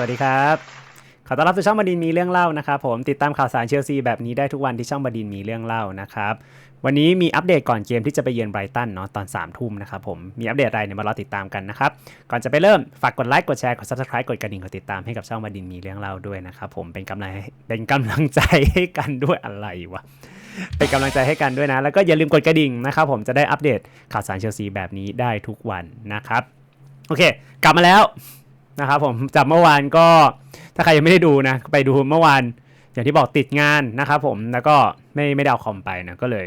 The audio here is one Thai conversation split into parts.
สวัสดีครับ ขอต้อนรับสู่ช่องบดินมีเรื่องเล่านะครับผมติดตามข่าวสารเชลซีแบบนี้ได้ทุกวันที่ช่องบดินมีเรื่องเล่านะครับ วันนี้มีอัปเดตก่อนเกมที่จะไปเยือนไบรตันเนาะตอน3ามทุ่มนะครับผมมีอัปเดตอะไรเนี่ยมารอติดตามกันนะครับ ก่อนจะไปเริ่มฝากกดไลค์กดแชร์กด subscribe กดกระดิ่งกดติดตามให้กับช่องบดินมีเรื่องเล่าด้วยนะครับผมเป็นกำลังเป็นกำลังใจให้กันด้วยอะไรวะเป็นกำลังใจให้กันด้วยนะ แล้วก็อย่าลืมกดกระดิ่งนะครับผมจะได้อัปเดตข่าวสารเชลซีแบบนี้ได้ทุกวันนะครับโอเค กลับมาแล้ว นะครับผมจากเมื่อวานก็ถ้าใครยังไม่ได้ดูนะไปดูเมื่อวานอย่างที่บอกติดงานนะครับผมแล้วก็ไม่ไม่ได้เอาคอมไปนะก็เลย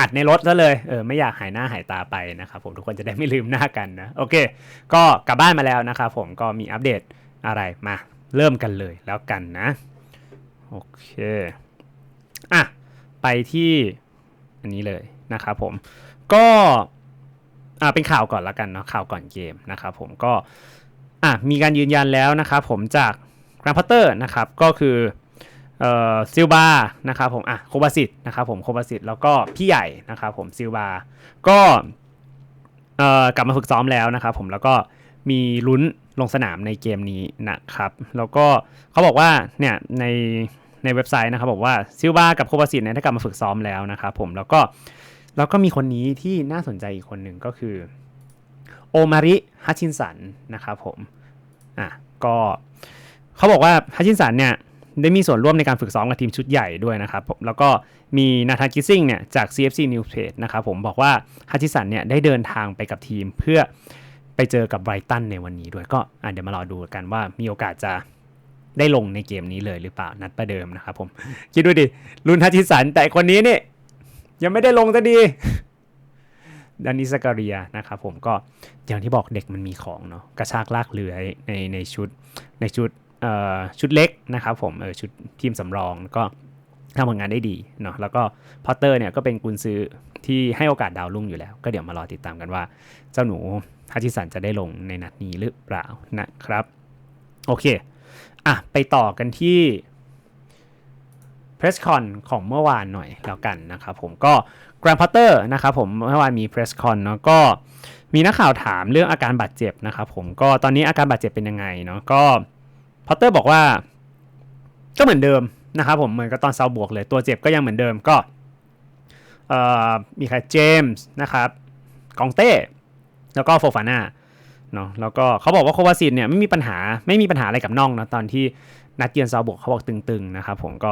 อัดในรถซะเลยเออไม่อยากหายหน้าหายตาไปนะครับผมทุกคนจะได้ไม่ลืมหน้ากันนะโอเค ก็กลับบ้านมาแล้วนะครับผมก็มีอัปเดตอะไรมาเริ่มกันเลยแล้วกันนะโอเคอะไปที่อันนี้เลยนะครับผมก็อ่าเป็นข่าวก่อนแล้วกันเนาะข่าวก่อนเกมนะครับผมก็ อะมีการยืนยันแล้วนะครับผมจากกรนพัตเตอร์นะครับก็คือเอ่อซิลบานะครับผมอะโคบาสิตนะครับผมโคบาสิตแล้วก็พี่ใหญ่นะครับผมซิลบาก็เอ่อกลับมาฝึกซ้อมแล้วนะครับผมแล้วก็มีลุ้นลงสนามในเกมนี้นะครับ แล้วก็เขาบอกว่าเนี่ยในในเว็บไซต์นะครับบอกว่าซิลบากับโคบาสิตเนี่ยได้กลับมาฝึกซ้อมแล้วนะครับผมแล้วก็แล้วก็มีคนนี้ที่น่าสนใจอีกคนหนึ่งก็คือ โอมาริฮัชชินสันนะครับผมอะก็เขาบอกว่าฮัชชินสันเนี่ยได้มีส่วนร่วมในการฝึกซ้อมกับทีมชุดใหญ่ด้วยนะครับผมแล้วก็มีนาธานกิซซิงเนี่ยจาก CFC News Page นะครับผมบอกว่าฮัชชินสันเนี่ยได้เดินทางไปกับทีมเพื่อไปเจอกับไบรตันในวันนี้ด้วยก็เดี๋ยวมารอดูกันว่ามีโอกาสจะได้ลงในเกมนี้เลยหรือเปล่านัดประเดิมนะครับผม คิดดูดิลุนฮัชชินสันแต่คนนี้เนี่ยยังไม่ได้ลงซะดี ดานิสการียนะครับผมก็อย่างที่บอกเด็กมันมีของเนาะกระชากลากเรือในในชุดในชุดเอ่อชุดเล็กนะครับผมเออชุดทีมสำรองก็ทำผลงานได้ดีเนาะแล้วก็พอตเตอร์เนี่ยก็เป็นกุนซื้อที่ให้โอกาสดาวรุ่งอยู่แล้ว ก็เดี๋ยวมารอติดตามกันว่า เจ้าหนูฮัชิสันจะได้ลงในนัดนี้หรือเปล่านะครับ โอเคอะไปต่อกันที่เพรสคอนของเมื่อวานหน่อยแล้วกันนะครับผมก็ แกรนพัตเตอร์นะครับผมเมื่อวานมีเพรสคอนเนาะก็มีนักข่าวถามเรื่องอาการบาดเจ็บนะครับผมก็ตอนนี้อาการบาดเจ็บเป็นยังไงเนาะก็พอตเตอร์บอกว่าก็เหมือนเดิมนะครับผมเหมือนกับตอนเซาบวกเลยตัวเจ็บก็ยังเหมือนเดิมก็มีใครเจมส์นะครับกองเต้แล้วก็โฟฟาน่าเนาะแล้วก็เขาบอกว่าโควาซินเนี่ยไม่มีปัญหาไม่มีปัญหาอะไรกับน่องนะตอนที่นัดเยือนเซาบวกเขาบอกตึงๆนะครับผมก็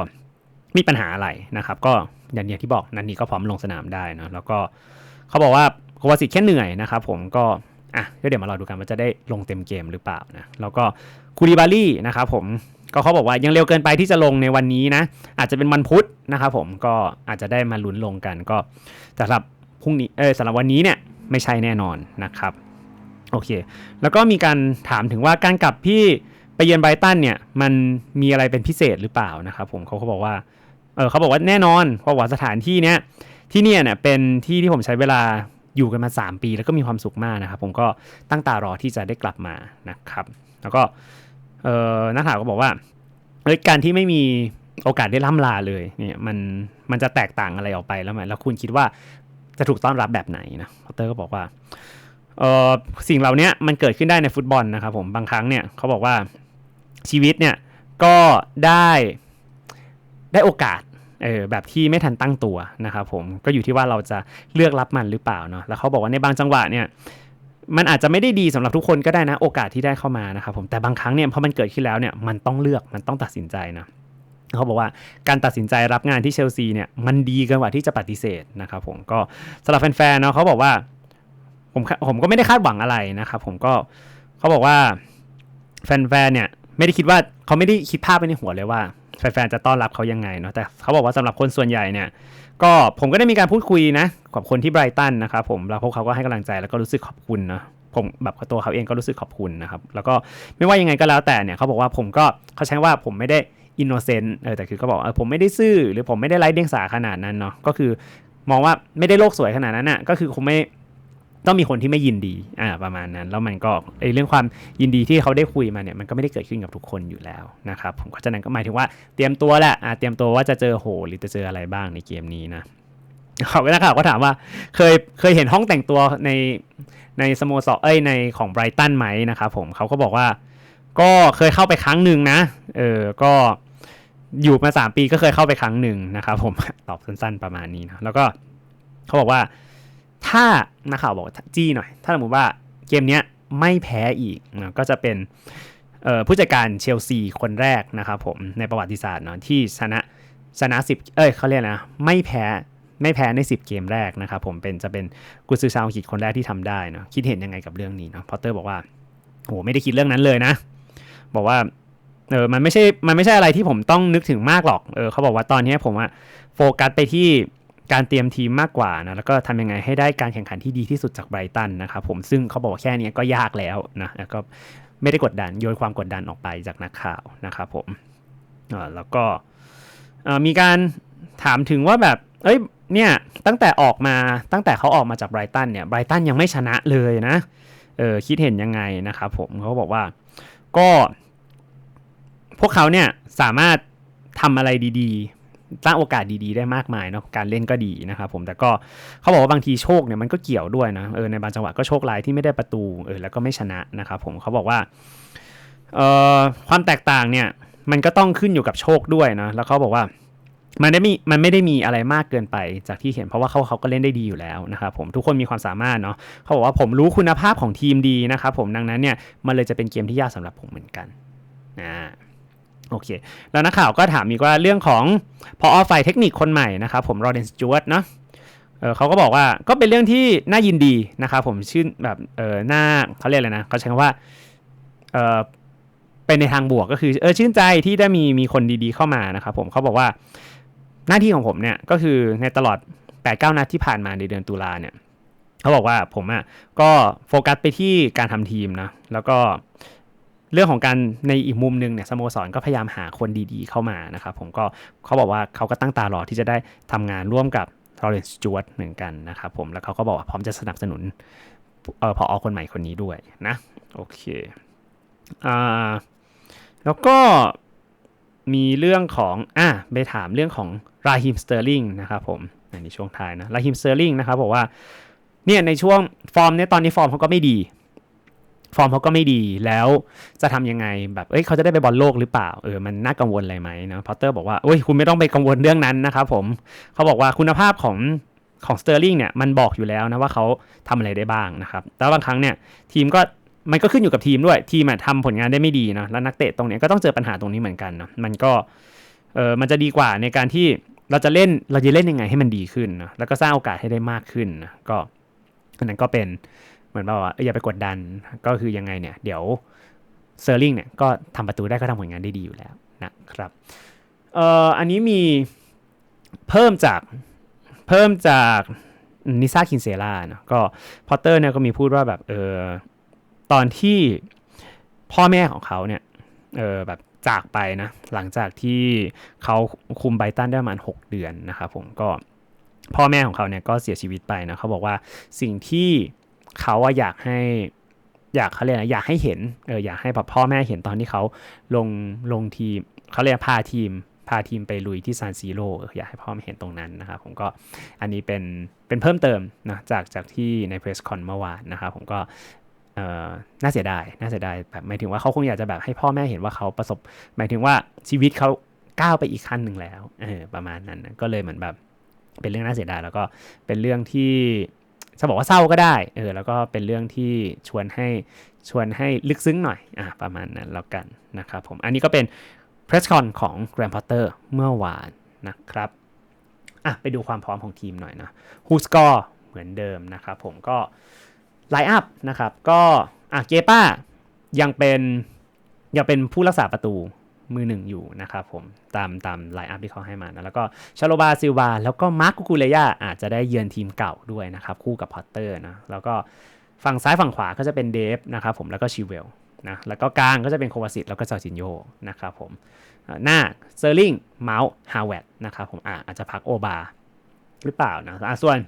มีปัญหาอะไรนะครับ ก็อย่างที่บอกนัดนี้ก็พร้อมลงสนามได้นะแล้วก็เขาบอกว่าโควาซิตแค่เหนื่อยนะครับผมก็อะเดี๋ยวมารอดูกันว่าจะได้ลงเต็มเกมหรือเปล่านะแล้วก็คูริบารี่นะครับผมก็เขาบอกว่ายังเร็วเกินไปที่จะลงในวันนี้นะ อาจจะเป็นวันพุธนะครับผมก็อาจจะได้มาลุ้นลงกันก็สำหรับพรุ่งนี้เออสำหรับวันนี้เนี่ยไม่ใช่แน่นอนนะครับโอเค แล้วก็มีการถามถึงว่าการกลับพี่ไปเยือนไบรตันเนี่ยมันมีอะไรเป็นพิเศษหรือเปล่านะครับผมเขาเขาบอกว่า เออเขาบอกว่าแน่นอนเพราะว่าสถานที่เนี้ยที่เนี่ยเนี่ยเป็นที่ที่ผมใช้เวลาอยู่กันมา 3 ปี แล้วก็มีความสุขมากนะครับ ผมก็ตั้งตารอที่จะได้กลับมานะครับ แล้วก็เออนักข่าวก็บอกว่าเอ้ยการที่ไม่มีโอกาสได้ล่ำลาเลยเนี่ยมันมันจะแตกต่างอะไรออกไปแล้วไหมแล้วคุณคิดว่าจะถูกต้อนรับแบบไหนนะพอเตอร์ก็บอกว่าเออสิ่งเหล่านี้มันเกิดขึ้นได้ในฟุตบอลนะครับผมบางครั้งเนี่ยเขาบอกว่าชีวิตเนี่ยก็ได้ ได้โอกาสเออแบบที่ไม่ทันตั้งตัวนะครับผมก็อยู่ที่ว่าเราจะเลือกรับมันหรือเปล่าเนาะแล้วเขาบอกว่าในบางจังหวะเนี่ยมันอาจจะไม่ได้ดีสำหรับทุกคนก็ได้นะโอกาสที่ได้เข้ามานะครับผมแต่บางครั้งเนี่ยพอมันเกิดขึ้นแล้วเนี่ยมันต้องเลือกมันต้องตัดสินใจนะเขาบอกว่าการตัดสินใจรับงานที่เชลซีเนี่ยมันดีเกินกว่าที่จะปฏิเสธนะครับผมก็สำหรับแฟนๆเนาะเขาบอกว่าผมผมก็ไม่ได้คาดหวังอะไรนะครับผมก็เขาบอกว่าแฟนๆเนี่ยไม่ได้คิดว่าเขาไม่ได้คิดภาพไปในหัวเลยว่า แฟนๆจะต้อนรับเขายังไงเนาะแต่เขาบอกว่าสำหรับคนส่วนใหญ่เนี่ย ก็ผมก็ได้มีการพูดคุยนะกับคนที่ไบรตันนะครับผมแล้วพวกเขาก็ให้กำลังใจแล้วก็รู้สึกขอบคุณนะผมแบบตัวเขาเองก็รู้สึกขอบคุณนะครับ แล้วก็ไม่ว่ายังไงก็แล้วแต่เนี่ยเขาบอกว่าผมก็เขาใช้ว่าผมไม่ได้อินโนเซนต์เออแต่คือก็บอกเออผมไม่ได้ซื่อหรือผมไม่ได้ไร้เดียงสาขนาดนั้นเนาะก็คือมองว่าไม่ได้โลกสวยขนาดนั้นน่ะก็คือคงไม่ ต้องมีคนที่ไม่ยินดีอ่าประมาณนั้น แล้วมันก็ไอเรื่องความยินดีที่เขาได้คุยมาเนี่ยมันก็ไม่ได้เกิดขึ้นกับทุกคนอยู่แล้วนะครับผมก็จะนั้นก็หมายถึงว่าเตรียมตัวแหละอ่าเตรียมตัวว่าจะเจอโหหรือจะเจออะไรบ้างในเกมนี้นะเขาก็นักข่าวก็ถามว่าเคยเคยเห็นห้องแต่งตัวในในสโมสรเอ้ยในของไบรตันไหมนะครับผมเขาก็บอกว่า ก็เคยเข้าไปครั้งหนึ่งนะเออก็อยู่มาสามปีก็เคยเข้าไปครั้งหนึ่งนะครับผมตอบสั้นๆประมาณนี้นะแล้วก็เขาบอกว่า ถ้านักข่าวบอกจี้หน่อย ถ้าสมมติว่าเกมเนี้ยไม่แพ้อีกนะก็จะเป็นผู้จัดการเชลซีคนแรกนะครับผมในประวัติศาสตร์เนาะที่ชนะชนะสิบเอ้ยเขาเรียกนะไม่แพ้ไม่แพ้ใน 10 เกมแรกนะครับผมเป็นจะเป็นกุซือชาวอังกฤษคนแรกที่ทำได้เนาะคิดเห็นยังไงกับเรื่องนี้เนาะพอตเตอร์บอกว่าโหไม่ได้คิดเรื่องนั้นเลยนะ บอกว่าเออมันไม่ใช่มันไม่ใช่อะไรที่ผมต้องนึกถึงมากหรอกเออเขาบอกว่าตอนนี้ผมอะโฟกัสไปที่ การเตรียมทีมมากกว่านะแล้วก็ทำยังไงให้ได้การแข่งขันที่ดีที่สุดจากไบรตันนะครับผมซึ่งเขาบอกว่าแค่นี้ก็ยากแล้วนะแล้วก็ไม่ได้กดดันโยนความกดดันออกไปจากนักข่าวนะครับผมแล้วก็มีการถามถึงว่าแบบ เอ้ยเนี่ยตั้งแต่ออกมาตั้งแต่เขาออกมาจากไบรตันเนี่ยไบรตันยังไม่ชนะเลยนะเออคิดเห็นยังไงนะครับผมเขาบอกว่าก็พวกเขาเนี่ยสามารถทำอะไรดีๆ สร้างโอกาสดีๆได้มากมายเนาะการเล่นก็ดีนะครับผมแต่ก็เขาบอกว่าบางทีโชคเนี่ยมันก็เกี่ยวด้วยนะเออในบางจังหวะก็โชคร้ายที่ไม่ได้ประตูเออแล้วก็ไม่ชนะนะครับผมเขาบอกว่าเอ่อความแตกต่างเนี่ยมันก็ต้องขึ้นอยู่กับโชคด้วยนะแล้วเขาบอกว่ามันได้มีมันไม่ได้มีอะไรมากเกินไปจากที่เห็นเพราะว่าเขาเขาก็เล่นได้ดีอยู่แล้วนะครับผมทุกคนมีความสามารถเนาะเขาบอกว่าผมรู้คุณภาพของทีมดีนะครับผมดังนั้นเนี่ยมันเลยจะเป็นเกมที่ยากสำหรับผมเหมือนกันอ่า โอเค แล้วนักข่าวก็ถามอีกว่าเรื่องของพออฝ่ายเทคนิคคนใหม่นะครับผมโรเดนสจวตเนาะเเขาก็บอกว่าก็เป็นเรื่องที่น่ายินดีนะครับผมชื่นแบบเออหน้าเขาเรียกอะไรนะเขาใช้คำว่าเออเป็นในทางบวกก็คือเออชื่นใจที่ได้มีมีคนดีๆเข้ามานะครับผมเขาบอกว่าหน้าที่ของผมเนี่ยก็คือในตลอด8ปดเนัดที่ผ่านมาในเดือนตุลาเนี่ยเขาบอกว่าผมอะก็โฟกัสไปที่การทำทีมนะแล้วก็ เรื่องของการในอีกมุมหนึ่งเนี่ยสโมสรก็พยายามหาคนดีๆเข้ามานะครับผมก็เขาบอกว่าเขาก็ตั้งตารอที่จะได้ทำงานร่วมกับทอร์เรนส์จวตเหมือนกันนะครับผมแล้วเขาก็บอกว่าพร้อมจะสนับสนุนเออพออคนใหม่คนนี้ด้วยนะโอเคอ่าแล้วก็มีเรื่องของอะไปถามเรื่องของราฮิมสเตอร์ลิงนะครับผมในช่วงท้ายนะราฮิมสเตอร์ลิงนะครับบอกว่าเนี่ยในช่วงฟอร์มเนี่ยตอนนี้ฟอร์มเขาก็ไม่ดี ฟอร์มเขาก็ไม่ดีแล้วจะทำยังไงแบบเอ้ยเขาจะได้ไปบอลโลกหรือเปล่าเออมันน่ากังวลอะไรไหมนะพอตเตอร์บอกว่าโอ้ยคุณไม่ต้องไปกังวลเรื่องนั้นนะครับผมเขาบอกว่าคุณภาพของของสเตอร์ลิงเนี่ยมันบอกอยู่แล้วนะว่าเขาทำอะไรได้บ้างนะครับแต่บางครั้งเนี่ยทีมก็มันก็ขึ้นอยู่กับทีมด้วยทีมทำผลงานได้ไม่ดีนะแล้วนักเตะตรงนี้ก็ต้องเจอปัญหาตรงนี้เหมือนกันนะมันก็เออมันจะดีกว่าในการที่เราจะเล่นเราจะเล่นยังไงให้มันดีขึ้นนะแล้วก็สร้างโอกาสให้ได้มากขึ้นนะก็อันนั้นก็เป็น เหมือนว่าอย่าไปกดดันก็คือยังไงเนี่ย เดี๋ยวเซอร์ลิงเนี่ยก็ทำประตูได้ก็ทำผลงานได้ดีอยู่แล้วนะครับเอ่ออันนี้มีเพิ่มจากเพิ่มจากนิซาคินเซล่าเนาะก็พอตเตอร์เนี่ยก็มีพูดว่าแบบเออตอนที่พ่อแม่ของเขาเนี่ยเออแบบจากไปนะ หลังจากที่เขาคุมไบตันได้ประมาณ 6 เดือนนะครับผมก็พ่อแม่ของเขาเนี่ยก็เสียชีวิตไปนะเขาบอกว่าสิ่งที่ เขาอะอยากให้อยากเขาเรียกนะอยากให้เห็นเอออยากให้แบบพ่อแม่เห็นตอนที่เขาลงลงทีมเขาเรียกพาทีมพาทีมไปลุยที่ซานซีโรอยากให้พ่อแม่เห็นตรงนั้นนะครับผมก็อันนี้เป็นเป็นเพิ่มเติมนะจากจากที่ในเพรสคอนเมื่อวานนะครับผมก็น่าเสียดาย น่าเสียดายแบบหมายถึงว่าเขาคงอยากจะแบบให้พ่อแม่เห็นว่าเขาประสบ หมายถึงว่าชีวิตเขาก้าวไปอีกขั้นหนึ่งแล้ว เออ ประมาณนั้น ก็เลยเหมือนแบบ เป็นเรื่องน่าเสียดาย แล้วก็เป็นเรื่องที่ จะบอกว่าเศร้าก็ได้เออแล้วก็เป็นเรื่องที่ชวนให้ชวนให้ลึกซึ้งหน่อยอะประมาณนั้นแล้วกันนะครับผมอันนี้ก็เป็นเพรสคอนของ Grand Potter เมื่อวานนะครับอะไปดูความพร้อมของทีมหน่อยนะฮูสกอร์เหมือนเดิมนะครับผมก็ไลน์อัพนะครับก็อะเกป้ายังเป็นยังเป็นผู้รักษาประตู มือหนึ่งอยู่นะครับผมตามตามไลน์อัพที่เขาให้มานะแล้วก็ชาโลบาซิลวาแล้วก็มาร์กกูเลยาอาจจะได้เยือนทีมเก่าด้วยนะครับ คู่กับพอตเตอร์นะแล้วก็ฝั่งซ้ายฝั่งขวาก็จะเป็นเดฟนะครับผมแล้วก็ชิเวลนะแล้วก็กลางก็จะเป็นโควาสิตแล้วก็จอร์จินโยนะครับผมหน้าเซอร์ลิงเมาส์ฮาวเวดนะครับผมอาอาจจะพักโอบาหรือเปล่านะอะส่วน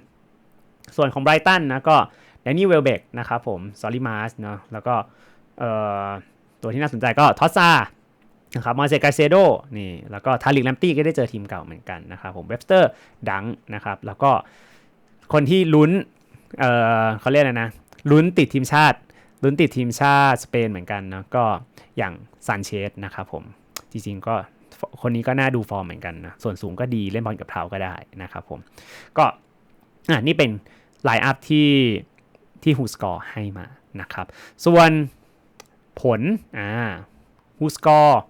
ส่วนของไบรตันนะก็แดนนี่เวลเบกนะครับผมซอลิมาสเนาะแล้วก็ตัวที่น่าสนใจก็ทอสซา นะครับมาเซกาเซโดนี่แล้วก็ทาริกแลมตี้ก็ได้เจอทีมเก่าเหมือนกันนะครับผมเว็บสเตอร์ดังนะครับแล้วก็คนที่ลุ้นเออเขาเรียกอะไรนะลุ้นติดทีมชาติ ลุ้นติดทีมชาติสเปนเหมือนกันนะก็อย่างซานเชสนะครับผมจริงๆก็คนนี้ก็น่าดูฟอร์มเหมือนกันนะส่วนสูงก็ดีเล่นบอลกับเท้าก็ได้นะครับผมก็อ่านี่เป็นไลน์อัพที่ที่ฮูสกอร์ให้มานะครับส่วนผลอ่าฮูสกอร์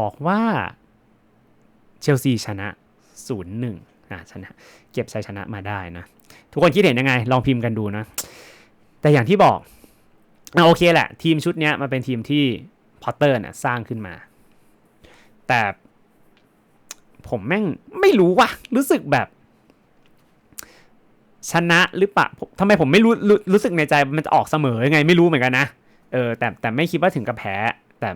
บอกว่าเชลซีชนะ 0-1อ่าชนะ เก็บชัยชนะมาได้นะ ทุกคนคิดเห็นยังไง ลองพิมพ์กันดูนะ แต่อย่างที่บอกอะโอเคแหละ ทีมชุดนี้มันเป็นทีมที่พอตเตอร์น่ะสร้างขึ้นมา แต่ผมแม่งไม่รู้ว่ะรู้สึกแบบ ชนะหรือเปล่าทำไมผมไม่รู้รู้รู้สึกในใจมันจะออกเสมอยังไง ไม่รู้เหมือนกันนะเออแต่แต่ไม่คิดว่าถึงกับแพ้ แต่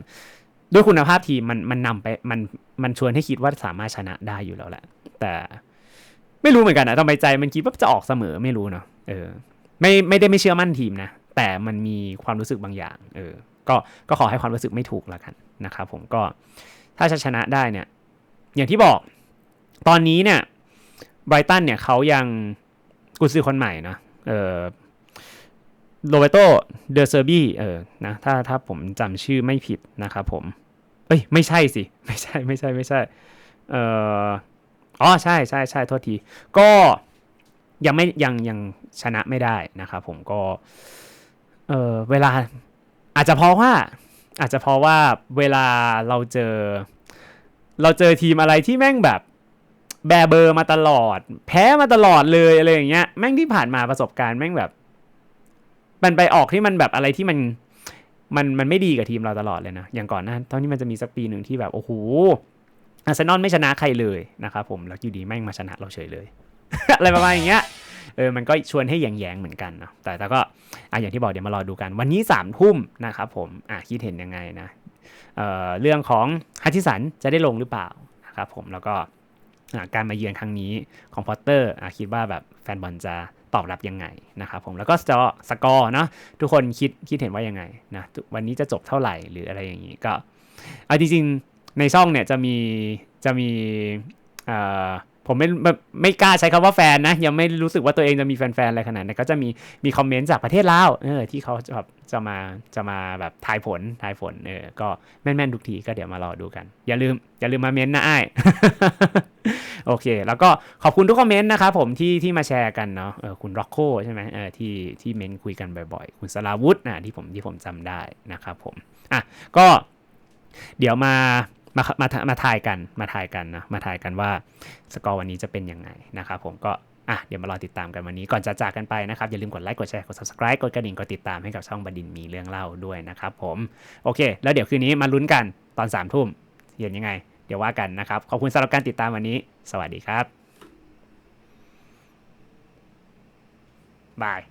ด้วยคุณภาพทีมมันมันนำไปมันมันชวนให้คิดว่าสามารถชนะได้อยู่แล้วแหละ แต่ไม่รู้เหมือนกันนะทำไมใจมันคิดว่าจะออกเสมอไม่รู้เนาะเออ ไม่ไม่ได้ไม่เชื่อมั่นทีมนะแต่มันมีความรู้สึกบางอย่าง เออ ก็ก็ขอให้ความรู้สึกไม่ถูกแล้วกันนะครับผมก็ถ้าชนะได้เนี่ย อย่างที่บอก ตอนนี้เนี่ยไบรตันเนี่ยเขายังกุซือคนใหม่นะเออ โรเบโตเดอเซอร์บี้เออนะถ้าถ้าผมจำชื่อไม่ผิดนะครับผม เอ้ย ไม่ใช่สิ ไม่ใช่ไม่ใช่ไม่ใช่เอออ๋อใช่ใช่ใช่โทษที ก็ยังไม่ยังยังชนะไม่ได้นะครับผมก็ เออเวลาอาจจะเพราะว่า อาจจะเพราะว่าเวลาเราเจอ เราเจอทีมอะไรที่แม่งแบบแบเบอร์มาตลอด แพ้มาตลอดเลยอะไรอย่างเงี้ยแม่งที่ผ่านมาประสบการณ์แม่งแบบ มันไปออกที่มันแบบอะไรที่มันมันมันไม่ดีกับทีมเราตลอดเลยนะ อย่างก่อนหน้าตอนนี้มันจะมีสักปีหนึ่งที่แบบโอ้โหอาร์เซนอลไม่ชนะใครเลยนะครับผมแล้วอยู่ดีแม่งมาชนะเราเฉยเลย อะไรประมาณอย่างเงี้ยเออมันก็ชวนให้แยงๆเหมือนกันเนาะแต่แต่ก็อะอย่างที่บอกเดี๋ยวมารอดูกัน วันนี้สามทุ่มนะครับผมอะคิดเห็นยังไงนะเอ่อเรื่องของฮัตทิสันจะได้ลงหรือเปล่านะครับผมแล้วก็ การมาเยือนครั้งนี้ของพอตเตอร์คิดว่าแบบแฟนบอลจะตอบรับยังไงนะครับผมแล้วก็สกอสกอร์เนาะทุกคนคิดคิดเห็นว่ายังไงนะวันนี้จะจบเท่าไหร่หรืออะไรอย่างนี้ก็เอาจริงๆในช่องเนี่ยจะมีจะมีเอ่อ ผมไม่ไม่กล้าใช้คำว่าแฟนนะ ยังไม่รู้สึกว่าตัวเองจะมีแฟนๆอะไรขนาดนั้นก็จะมีมีคอมเมนต์จากประเทศลาวเออที่เขาแบบจะมาจะมาแบบทายผลทายผลเออก็แม่นๆทุกทีก็เดี๋ยวมารอดูกัน อย่าลืม อย่าลืมมาเม้นต์นะไอ้โอเค แล้วก็ขอบคุณทุกคอมเมนต์นะครับผมที่ที่มาแชร์กันเนาะเออคุณร็อกโคใช่ไหมเออที่ที่เม้นคุยกันบ่อยๆ คุณสลาวุธนะที่ผมที่ผมจำได้นะครับผมอะก็เดี๋ยวมา มามามาทายกันมาทายกันนะมาทายกันว่าสกอร์วันนี้จะเป็นยังไงนะครับผมก็อะเดี๋ยวมารอติดตามกันวันนี้ก่อนจะจากกันไปนะครับ อย่าลืมกดไลค์กดแชร์กด subscribe กดกระดิ่งกดติดตามให้กับช่องบดินมีเรื่องเล่าด้วยนะครับผม โอเค แล้วเดี๋ยวคืนนี้มาลุ้นกันตอนสามทุ่มเห็นยังไง เดี๋ยวว่ากันนะครับ ขอบคุณสำหรับการติดตามวันนี้ สวัสดีครับบาย